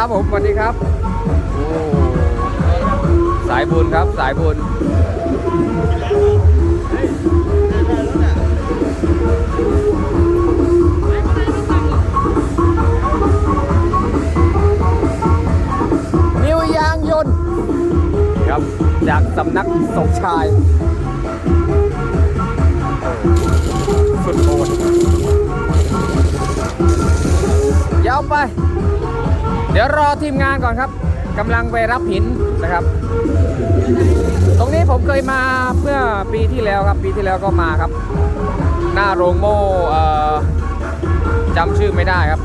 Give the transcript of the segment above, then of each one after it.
ครับผมสวัสดีครับโอ้สายบุญครับสายบุญนิวยางยนต์ครับจากสำนักสงชาย สุดโหดยาวไป เดี๋ยวรอทีมงานก่อนครับกำลังไปรับหินนะครับ ตรงนี้ผมเคยมาเมื่อปีที่แล้วครับ ปีที่แล้วก็มาครับ หน้าโรงโม่จำชื่อไม่ได้ครับ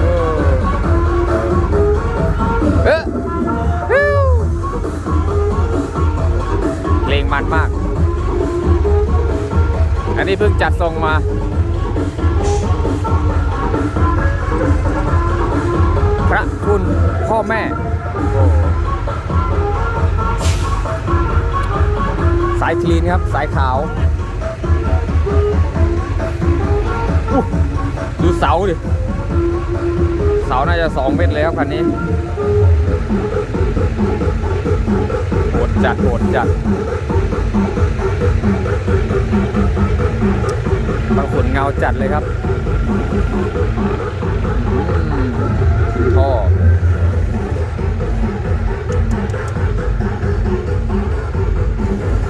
เออเอ๊ะฮิ้วเพลงมันมาก อันนี้เพิ่งจัดทรงมาุณพ่อแม่ สายคลีนครับ สายขาวดูเสาดิ เสาน่าจะสองเมตรแล้วคันนี้โหดจัดโหดจัด บางขนเงาจัดเลยครับท่อ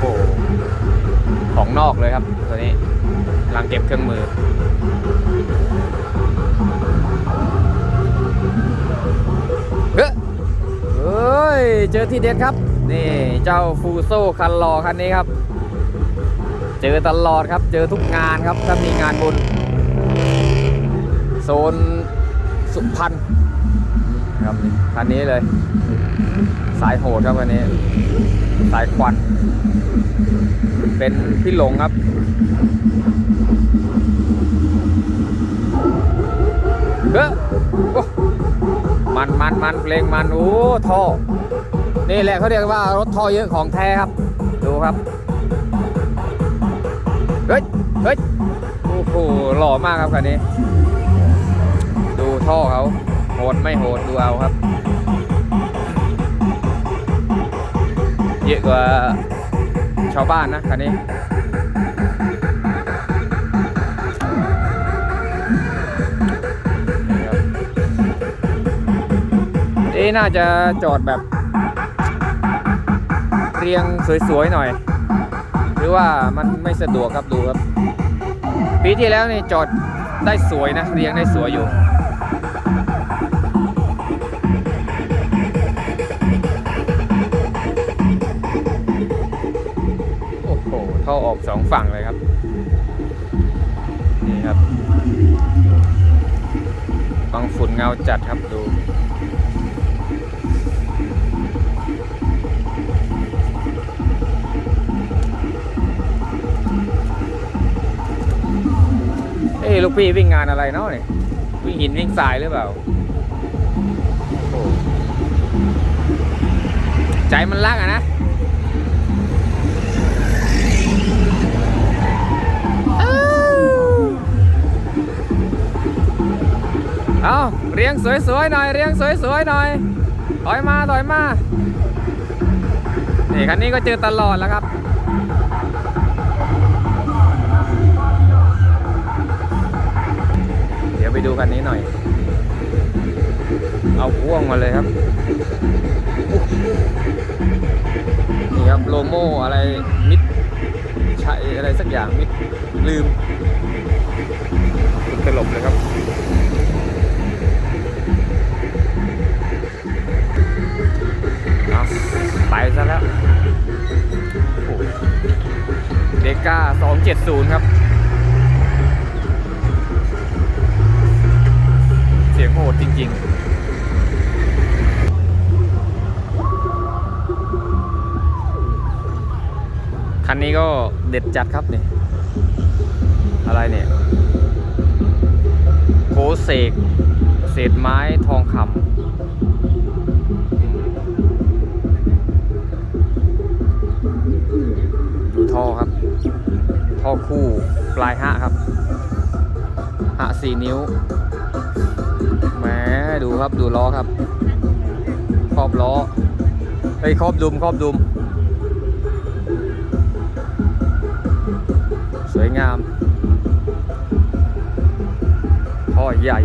โอ้โหของนอกเลยครับตัวนี้กำลังเก็บเครื่องมือเฮ้ยเฮ้ย เจอที่เด็ดครับ นี่เจ้าฟูโซคันรอคันนี้ครับ เจอตลอดครับ เจอทุกงานครับ ถ้ามีงานบุญ โซนสุพรรณครับคันนี้เลย สายโหดครับคันนี้ สายควัน เป็นพี่หลงครับเฮ้ยโอ้มันมันมันเพลงมัน โอ้ท่อ นี่แหละเขาเรียกว่ารถท่อเยอะของแท้ครับ ดูครับ ฮ้ย เฮ้ย โอ้โห หล่อมากครับคันนี้ ดูท่อเขาโหดไม่โหดดูเอาครับ เยอะกว่าชาวบ้านนะคันนี้เอ๊ะน่าจะจอดแบบเรียงสวยๆหน่อย รือว่ามันไม่สะดวกครับดูครับ ปีที่แล้วนี่จอดได้สวยนะเรียงได้สวยอยู่โอ้โหท่อออกสองฝั่งเลยครับ นี่ครับบางฝุ่นเงาจัดครับดู อ๊ะลูกพี่วิ่งงานอะไรเนาะเนี่ยวิ่งหินวิ่งทรายหรือเปล่าใจมันรักอะนะเอาเรียงสวยๆหน่อย เรียงสวยๆหน่อย ถอยมาถอยมา นี่คันนี้ก็เจอตลอดแล้วครับ ยวไปดูคันนี้หน่อย เอาพ่วงมาเลยครับ นี่ครับโลโมอะไรมิดชัยอะไรสักอย่างมิดลืมตลบเลยครับเอาไปซะแล้วโอ้เดก้า270 ครับ เสียงโหดจริง ๆคันนี้ก็เด็ดจัดครับเนี่ยอะไรเนี่ยโกเสกเศษไม้ทองคำดูท่อครับ ท่อคู่ปลายหะครับหะสี่นิ้ว ดูครับดูล้อครับ ครอบล้อเฮ้ครอบดุมครอบดุม สวยงามท่อใหญ่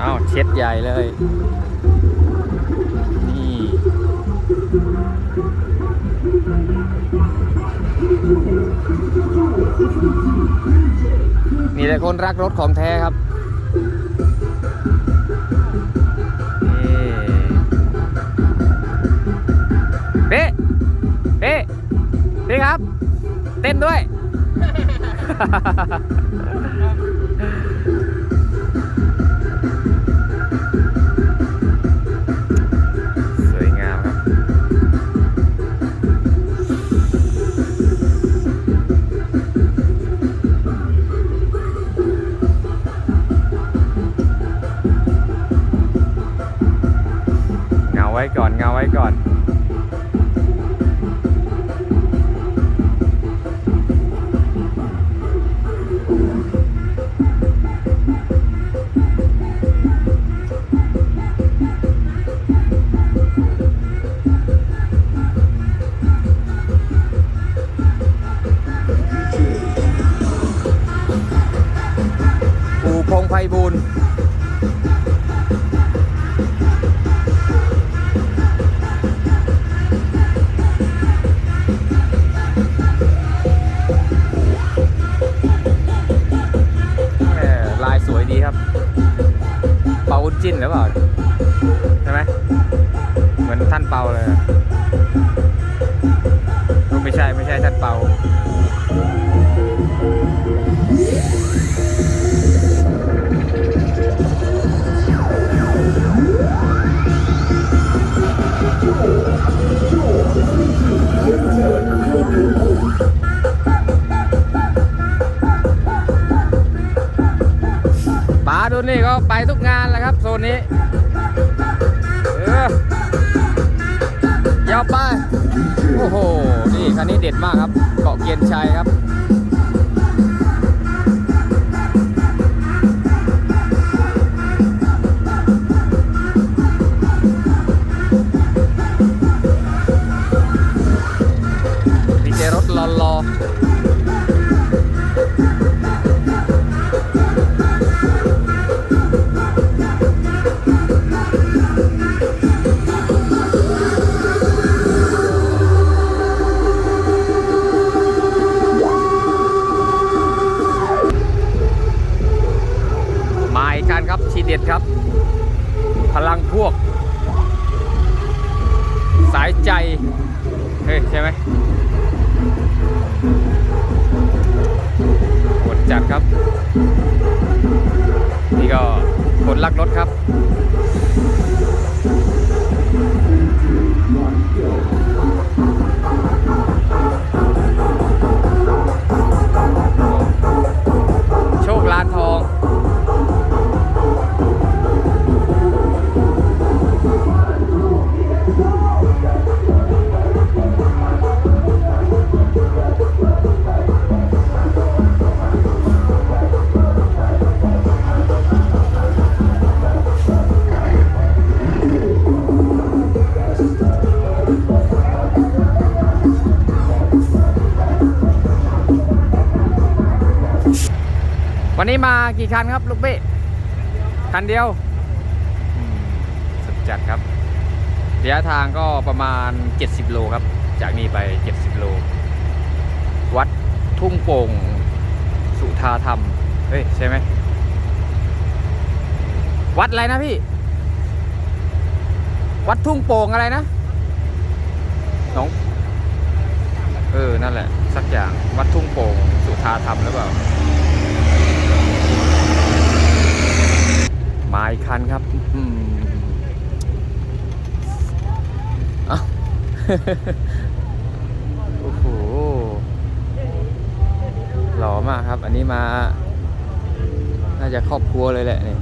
เอาเช็ดใหญ่เลย แต่คนรักรถของแท้ครับเป๊ะเป๊ะเป๊ะครับ เต้นด้วย เด็ดมากครับ เกาะเกียนชัยครับ พลังพวก วันนี้มากี่คันครับลูกเบ้คันเดียวสุดจัดครับระยะทางก็ประมาณ 70 โลครับ จากนี้ไป 70 โล วัดทุ่งโป่งสุธาธรรม เฮ้ย ใช่ไหม วัดอะไรนะพี่ วัดทุ่งโป่งอะไรนะหนอง เออ นั่นแหละ สักอย่าง วัดทุ่งโป่งสุธาธรรมหรือเปล่าอีกคันครับ อืมเอ้า โอ้โหหล่อมากครับ อันนี้มา น่าจะครอบครัวเลยแหละนี่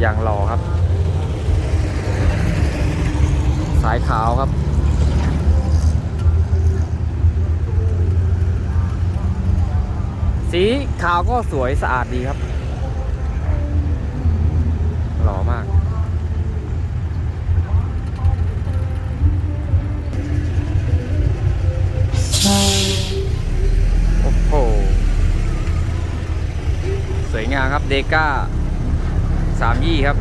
อย่างหล่อครับ สายขาวครับสีขาวก็สวยสะอาดดีครับ มากโอ้โหสวยงามครับเดก้าสามยี่ครับ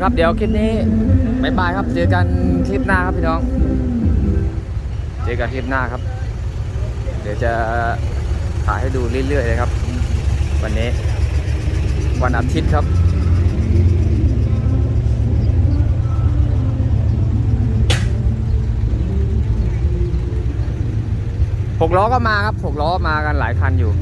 ละครับ เดี๋ยวคลิปนี้บายบายครับ เจอกันคลิปหน้าครับพี่น้อง เจอกันคลิปหน้าครับ เดี๋ยวจะถ่ายให้ดูเรื่อยๆเลยครับ วันนี้ วันอาทิตย์ครับหกล้อก็มาครับหกล้อมากันหลายคันอยู่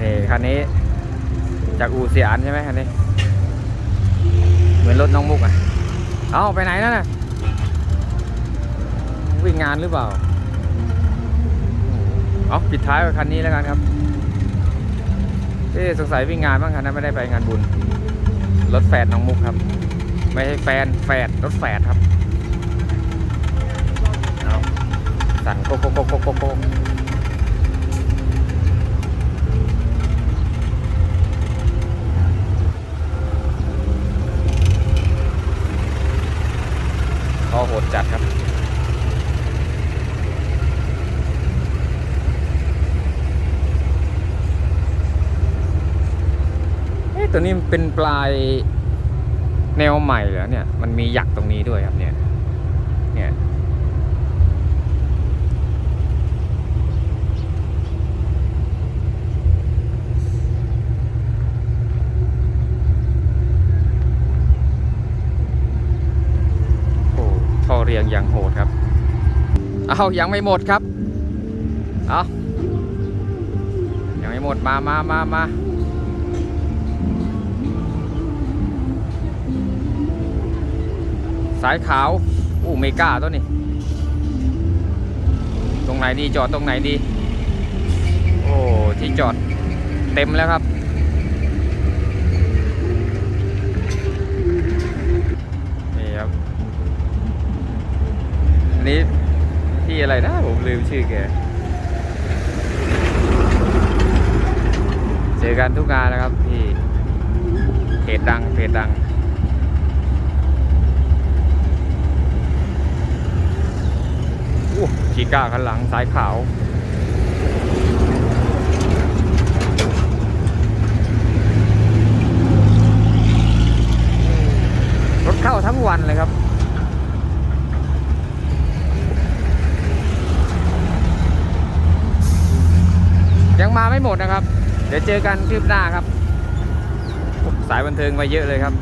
นี่คันนี้ จากอู่เสียอันใช่ไหมคันนี้เหมือนรถน้องมุกอะเอาไปไหนนั่นน่ะวิ่งงานหรือเปล่าเอาปิดท้ายกับคันนี้แล้วกันครับเอ๊สงสัยวิ่งงานบ้างคันนั้นไม่ได้ไปงานบุญรถแฟดน้องมุกครับ ไม่ใช่แฟนแฟดรถแฟดครับเอาสั่นโกโกโกโกโกโกโหดจัดครับ เอ๊ะตัวนี้มันเปลายแนวใหม่เหรอเนี่ย มันมีหยักตรงนี้ด้วยครับเนี่ย เนี่ย โอ้ท่อเรียงอย่างโหดครับ เอายังไม่หมดครับ เอายังไม่หมดมามามามาายขาวอู้เมกาตัวนี้ ตรงไหนดีจอดตรงไหนดี โอ้ที่จอดเต็มแล้วครับ นี่ครับ อันนี้พี่อะไรนะ ผมลืมชื่อแกเจอกันทุกงานแล้วครับพี่เพจดังเพจดัง โอ้ ชีก้าคันหลังสายขาว รถเข้าทั้งวันเลยครับยังมาไม่หมดนะครับ เดี๋ยวเจอกันคลิปหน้าครับ สายบันเทิงมาเยอะเลยครับ